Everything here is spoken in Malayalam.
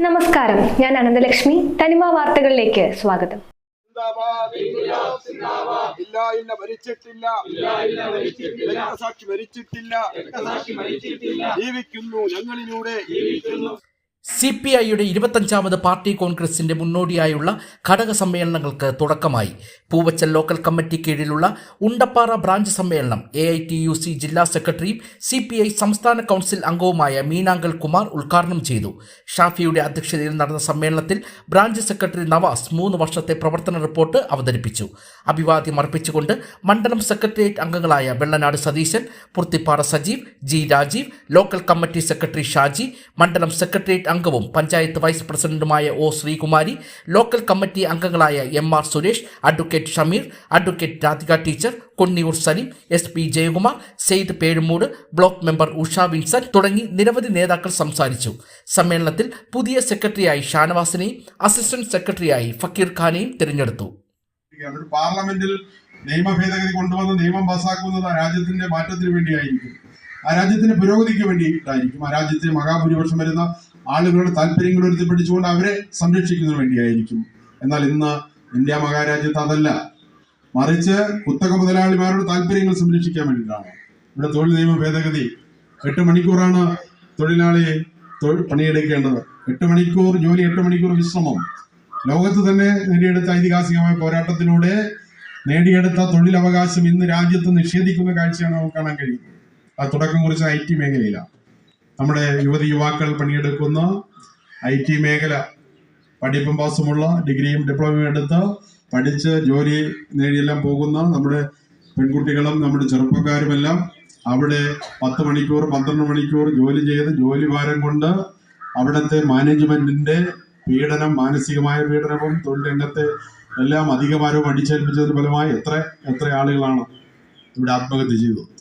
നമസ്കാരം. ഞാൻ അനന്തലക്ഷ്മി. തനിമ വാർത്തകളിലേക്ക് സ്വാഗതം. ഇല്ല ഇല്ല മരിച്ചിട്ടില്ല. രക്തസാക്ഷി മരിച്ചിട്ടില്ല. ജീവിക്കുന്നു ഞങ്ങളിലൂടെ. സി പി ഐയുടെ ഇരുപത്തഞ്ചാമത് പാർട്ടി കോൺഗ്രസിന്റെ മുന്നോടിയായുള്ള ഘടക സമ്മേളനങ്ങൾക്ക് തുടക്കമായി. പൂവച്ചൽ ലോക്കൽ കമ്മിറ്റി കീഴിലുള്ള ഉണ്ടപ്പാറ ബ്രാഞ്ച് സമ്മേളനം A I T U C ജില്ലാ സെക്രട്ടറിയും സി പി ഐ സംസ്ഥാന കൗൺസിൽ അംഗവുമായ മീനാങ്കൽ കുമാർ ഉദ്ഘാടനം ചെയ്തു. ഷാഫിയുടെ അധ്യക്ഷതയിൽ നടന്ന സമ്മേളനത്തിൽ ബ്രാഞ്ച് സെക്രട്ടറി നവാസ് മൂന്ന് വർഷത്തെ പ്രവർത്തന റിപ്പോർട്ട് അവതരിപ്പിച്ചു. അഭിവാദ്യം അർപ്പിച്ചുകൊണ്ട് മണ്ഡലം സെക്രട്ടേറിയറ്റ് അംഗങ്ങളായ Vellanad Satheesan Purthippara Sajeev G Rajeev local committee secretary Shaji മണ്ഡലം സെക്രട്ടേറിയറ്റ് അംഗവും പഞ്ചായത്ത് വൈസ് പ്രസിഡന്റുമായ ഒ ശ്രീകുമാരി ലോക്കൽ കമ്മിറ്റി അംഗങ്ങളായ M R Suresh advocate Shameer advocate Radhika teacher Konniyoor Saleem S P Jayakumar Syed Pezhumood block member Usha Vinson തുടങ്ങി നിരവധി നേതാക്കൾ സംസാരിച്ചു. സമ്മേളനത്തിൽ പുതിയ സെക്രട്ടറിയായി ഷാനവാസിനെയും അസിസ്റ്റന്റ് സെക്രട്ടറിയായി ഫക്കീർ ഖാനെയും തിരഞ്ഞെടുത്തു. പാർലമെന്റിൽ നിയമ ഭേദഗതി കൊണ്ടുവന്ന് നിയമം പാസ്സാക്കുന്നത് ആ രാജ്യത്തിന്റെ മാറ്റത്തിന് വേണ്ടിയായിരിക്കും. ആ രാജ്യത്തിന്റെ പുരോഗതിക്ക് വേണ്ടിയിട്ടായിരിക്കും. ആ രാജ്യത്തിന് മഹാഭൂരിപക്ഷം വരുന്ന ആളുകളുടെ താല്പര്യങ്ങൾ ഉയർത്തിപ്പിടിച്ചുകൊണ്ട് അവരെ സംരക്ഷിക്കുന്നതിന് വേണ്ടിയായിരിക്കും. എന്നാൽ ഇന്ന് ഇന്ത്യ മഹാരാജ്യത്ത് അതല്ല. മറിച്ച് കുത്തക മുതലാളിമാരുടെ താല്പര്യങ്ങൾ സംരക്ഷിക്കാൻ വേണ്ടിയിട്ടാണ്. ഇവിടെ തൊഴിൽ നിയമ ഭേദഗതി. എട്ട് മണിക്കൂറാണ് തൊഴിലാളി തൊഴിൽ പണിയെടുക്കേണ്ടത്. എട്ട് മണിക്കൂർ ജോലി എട്ട് മണിക്കൂർ വിശ്രമം. ലോകത്ത് തന്നെ നേടിയെടുത്ത ഐതിഹാസികമായ പോരാട്ടത്തിലൂടെ നേടിയെടുത്ത തൊഴിലവകാശം ഇന്ന് രാജ്യത്ത് നിഷേധിക്കുന്ന കാഴ്ചയാണ് നമുക്ക് കാണാൻ കഴിയുന്നത്. അത് തുടക്കം കുറിച്ച ഐ ടി മേഖലയിലാണ്. നമ്മുടെ യുവതി യുവാക്കൾ പണിയെടുക്കുന്ന ഐ ടി മേഖല. പഠിപ്പും പാസുമുള്ള ഡിഗ്രിയും ഡിപ്ലോമയും എടുത്ത് പഠിച്ച് ജോലി നേടിയെല്ലാം പോകുന്ന നമ്മുടെ പെൺകുട്ടികളും നമ്മുടെ ചെറുപ്പക്കാരുമെല്ലാം അവിടെ പത്ത് മണിക്കൂർ പന്ത്രണ്ട് മണിക്കൂർ ജോലി ചെയ്ത് ജോലി ഭാരം കൊണ്ട് അവിടുത്തെ മാനേജ്മെന്റിന്റെ പീഡനം മാനസികമായ പീഡനവും തൊഴിൽ രംഗത്തെ എല്ലാം അധികഭാരവും അടിച്ചേൽപ്പിച്ചതിന് ഫലമായി എത്ര എത്ര ആളുകളാണ് ഇവിടെ ആത്മഹത്യ ചെയ്തത്.